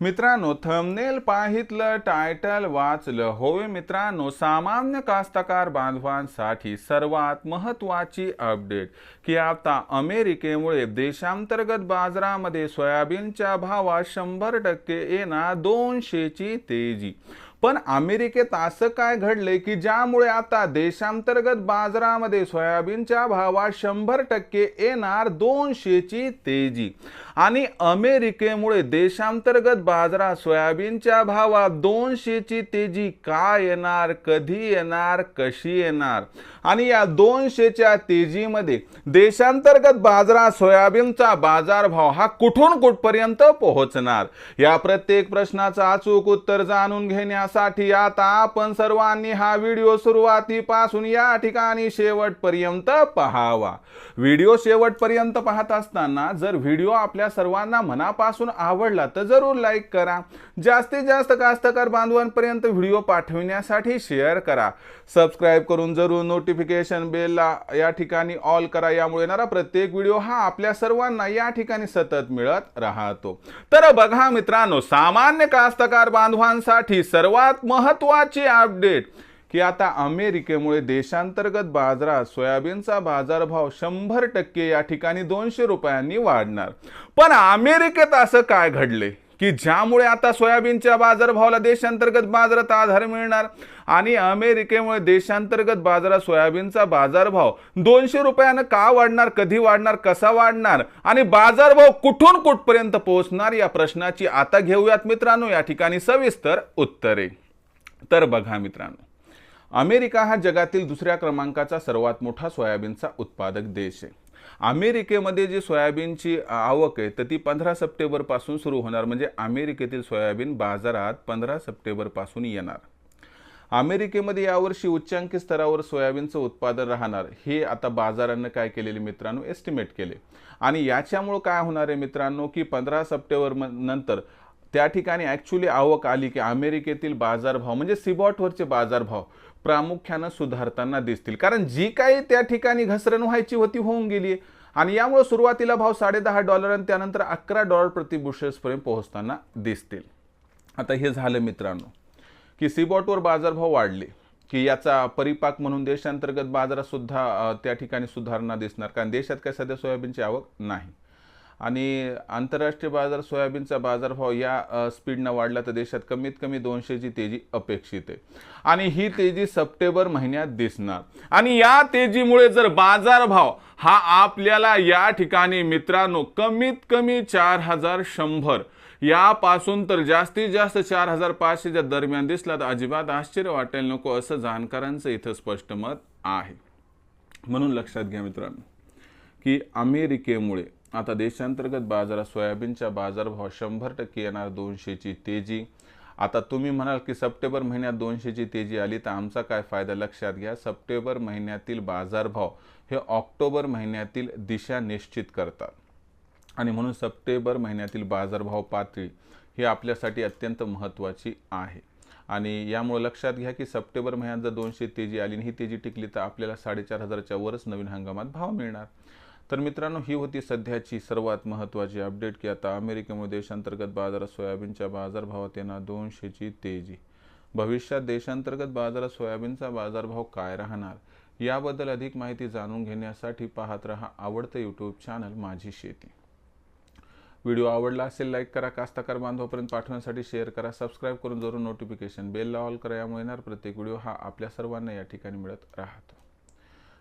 मित्रांनो thumbnail पाहितलं title वाचलं. होय मित्रांनो सामान्य कास्तकार बांधवांसाठी सर्वात महत्त्वाची अपडेट की आता अमेरिकेमुळे देशांतर्गत बाजारामध्ये सोयाबीनच्या भावात शंभर टक्के येणार दोनशेची तेजी. पण अमेरिकेत असं काय घडलंय की ज्यामुळे आता देशांतर्गत बाजारामध्ये सोयाबीनच्या भावात शंभर टक्के येणार दोनशेची तेजी? आणि अमेरिकेमुळे देशांतर्गत बाजारात सोयाबीनच्या भावात दोनशेची तेजी का येणार कधी येणार कशी येणार? आणि या दोनशेच्या तेजीमध्ये देशांतर्गत बाजारात सोयाबीनचा बाजारभाव हा कुठून कुठपर्यंत पोहोचणार? या प्रत्येक प्रश्नाचं अचूक उत्तर जाणून घेण्यासाठी आता आपण सर्वांनी हा व्हिडिओ सुरुवातीपासून या ठिकाणी शेवटपर्यंत पहावा. व्हिडिओ शेवटपर्यंत पाहत असताना जर व्हिडिओ आपल्या सर्वांना मनापासून आवडला तर जरूर लाईक करा. जास्तीत जास्त कास्तकार बांधवांपर्यंत व्हिडिओ पाठविण्यासाठी शेअर करा. सबस्क्राईब करून जरूर नोटिफिकेशन बेलला या ठिकाणी ऑल करा. यामुळे येणारा प्रत्येक व्हिडिओ हा आपल्या सर्वांना या ठिकाणी सतत मिळत राहतो. तर बघा मित्रांनो सामान्य कास्तकार बांधवांसाठी सर्व सर्वात महत्वाची अपडेट की आता अमेरिकेमुळे देशांतर्गत बाजारात सोयाबीनचा बाजारभाव शंभर टक्के या ठिकाणी दोनशे रुपयांनी वाढणार. पण अमेरिकेत असं काय घडले? की ज्यामुळे आता सोयाबीनच्या बाजारभावाला देशांतर्गत बाजारात आधार मिळणार आणि अमेरिकेमुळे देशांतर्गत बाजारात सोयाबीनचा बाजारभाव दोनशे रुपयानं का वाढणार कधी वाढणार कसा वाढणार आणि बाजारभाव कुठून कुठपर्यंत पोहोचणार या प्रश्नाची आता घेऊयात मित्रांनो. या ठिकाणी सविस्तर उत्तरे. तर बघा मित्रांनो. अमेरिका हा जगातील दुसऱ्या क्रमांकाचा सर्वात मोठा सोयाबीनचा उत्पादक देश आहे. अमेरिकेमध्ये जी सोयाबीनची आवक आहे तर ती पंधरा सप्टेंबरपासून सुरू होणार. म्हणजे अमेरिकेतील सोयाबीन बाजारात पंधरा सप्टेंबरपासून येणार. अमेरिकेमध्ये यावर्षी उच्चांकी स्तरावर सोयाबीनचं उत्पादन राहणार. हे आता बाजारानं काय केलेले मित्रांनो? एस्टिमेट केले. आणि याच्यामुळं काय होणार आहे मित्रांनो की पंधरा सप्टेंबर नंतर त्या ठिकाणी ॲक्च्युली आवक आली की अमेरिकेतील बाजारभाव म्हणजे सिबॉटवरचे बाजारभाव प्रामुख्यानं सुधारताना दिसतील. कारण जी काही त्या ठिकाणी घसरण व्हायची होती होऊन गेली आणि यामुळे सुरुवातीला भाव साडेदहा डॉलर आणि त्यानंतर अकरा डॉलर प्रति बुशेल्सपर्यंत पोहोचताना दिसतील. आता हे झालं मित्रांनो की सिबॉटवर बाजारभाव वाढले की याचा परिपाक म्हणून देशांतर्गत बाजारात सुद्धा त्या ठिकाणी सुधारणा दिसणार. कारण देशात काय सध्या सोयाबीनची आवक नाही. आणि आंतरराष्ट्रीय बाजार सोयाबीनचा बाजारभाव या स्पीडनं वाढला तर देशात कमीत कमी दोनशेची तेजी अपेक्षित आहे. आणि ही तेजी सप्टेंबर महिन्यात दिसणार. आणि या तेजीमुळे जर बाजारभाव हा आपल्याला या ठिकाणी मित्रांनो कमीत कमी चार हजार शंभर यापासून तर जास्तीत जास्त चार हजार पाचशेच्या दरम्यान दिसला तर अजिबात आश्चर्य वाटेल नको असं जाणकारांचं इथं स्पष्ट मत आहे. म्हणून लक्षात घ्या मित्रांनो की अमेरिकेमुळे आता देशांतर्गत बाजारात सोयाबीनच्या बाजारभाव शंभर टक्के येणार दोनशेची तेजी. आता तुम्ही म्हणाल की सप्टेंबर महिन्यात दोनशेची तेजी आली तर आमचा काय फायदा? लक्षात घ्या सप्टेंबर महिन्यातील बाजारभाव हे ऑक्टोबर महिन्यातील दिशा निश्चित करतात. आणि म्हणून सप्टेंबर महिन्यातील बाजारभाव पातळी ही आपल्यासाठी अत्यंत महत्त्वाची आहे. आणि यामुळे लक्षात घ्या की सप्टेंबर महिन्यात जर दोनशे तेजी आली आणि ही तेजी टिकली तर आपल्याला साडेचार हजाराच्या वरच नवीन हंगामात भाव मिळणार. तर मित्रांनो ही होती सध्याची सर्वात महत्त्वाची अपडेट की आता अमेरिकेमुळे देशांतर्गत बाजारात सोयाबीनच्या बाजारभावात येणार दोनशेची तेजी. भविष्यात देशांतर्गत बाजारात सोयाबीनचा बाजारभाव काय राहणार याबद्दल अधिक माहिती जाणून घेण्यासाठी पाहत रहा आवडतं यूट्यूब चॅनल माझी शेती. व्हिडिओ आवडला असेल लाईक करा कास्ताकार बांधवापर्यंत पाठवण्यासाठी शेअर करा सबस्क्राईब करून जरूर नोटिफिकेशन बेलला ऑल करा यामुळे येणार प्रत्येक व्हिडिओ हा आपल्या सर्वांना या ठिकाणी मिळत राहतो.